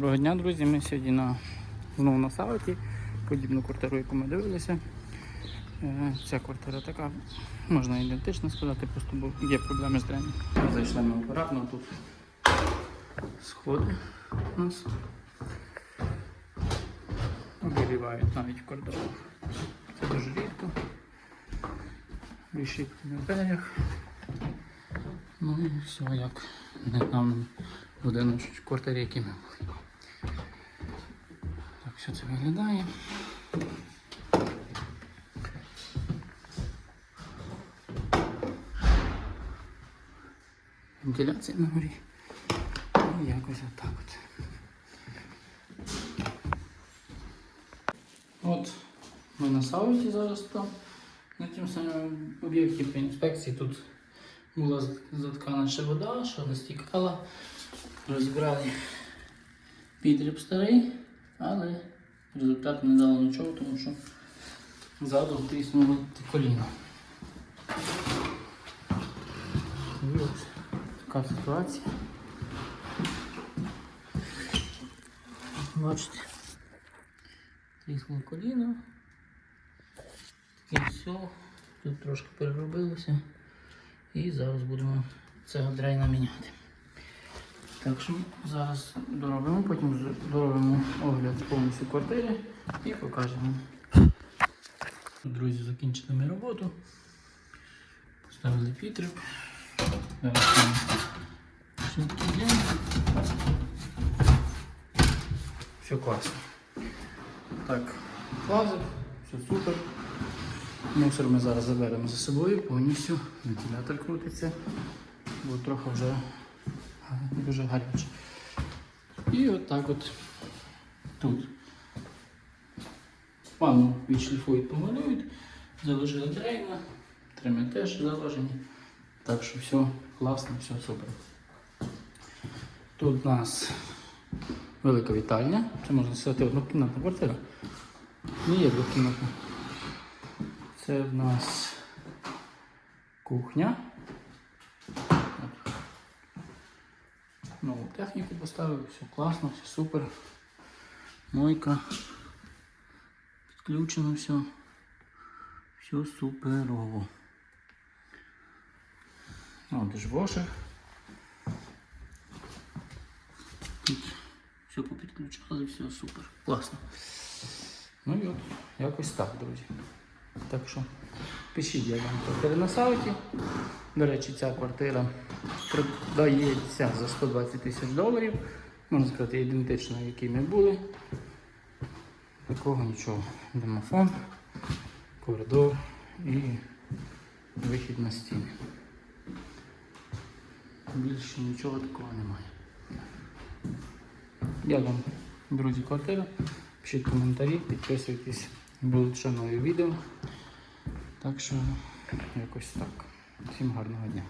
Доброго дня, друзі. Ми сьогодні на, знову на сайті. Подібну квартиру, яку ми дивилися. Е, Ця квартира така, можна ідентично сказати, просто бо є проблеми з дренем. Зайшли ми акуратно, тут сходи у нас. Обігрівають навіть в. Це дуже рідко. Решітки на дверях. Ну і все як недавно будинок в квартирі, які ми були. Що це виглядає. Вентиляція на горі. Ну, якось отак от. От ми на сайті зараз там. На тім самому об'єкті по інспекції тут була заткана ще вода, що не стікала. Розбирали підріб старий, але результат не дало нічого, тому що ззаду тріснуло коліно. І ось така ситуація. Бачите, тріснуло коліно. І все, тут трошки переробилося. І зараз будемо цього дрейна міняти. Так що зараз доробимо, потім доробимо огляд повністю квартири і покажемо. Друзі, закінчили ми роботу. Поставили підріб. Зараз швидкий. Все класно. Так, лазер, все супер. Мусор ми зараз заберемо за собою, повністю вентилятор крутиться, бо трохи вже дуже гаряче. І от от тут. Ванну відшліфують, помалюють, заложили дрейна, трими теж заложені. Так що все класно, все супер. Тут у нас велика вітальня, це можна сказати однокімнатна квартира. Не є двокімнатна. Це в нас кухня. Нову техніку поставили, все класно, все супер. Мойка. Підключено все. Все суперово. О, дишвошер. Тут все попідключали, все супер. Класно. Ну і от якось так, друзі. Так що пишіть, я вам на. До речі, ця квартира продається за 120 тисяч доларів. Можна сказати, ідентично, які ми були. Такого нічого. Домофон, коридор і вихід на стіни. Більше нічого такого немає. Я вам, друзі, квартира. Пишіть коментарі, підписуйтесь, будуть ще нові відео. Так що якось так. Всім гарного дня.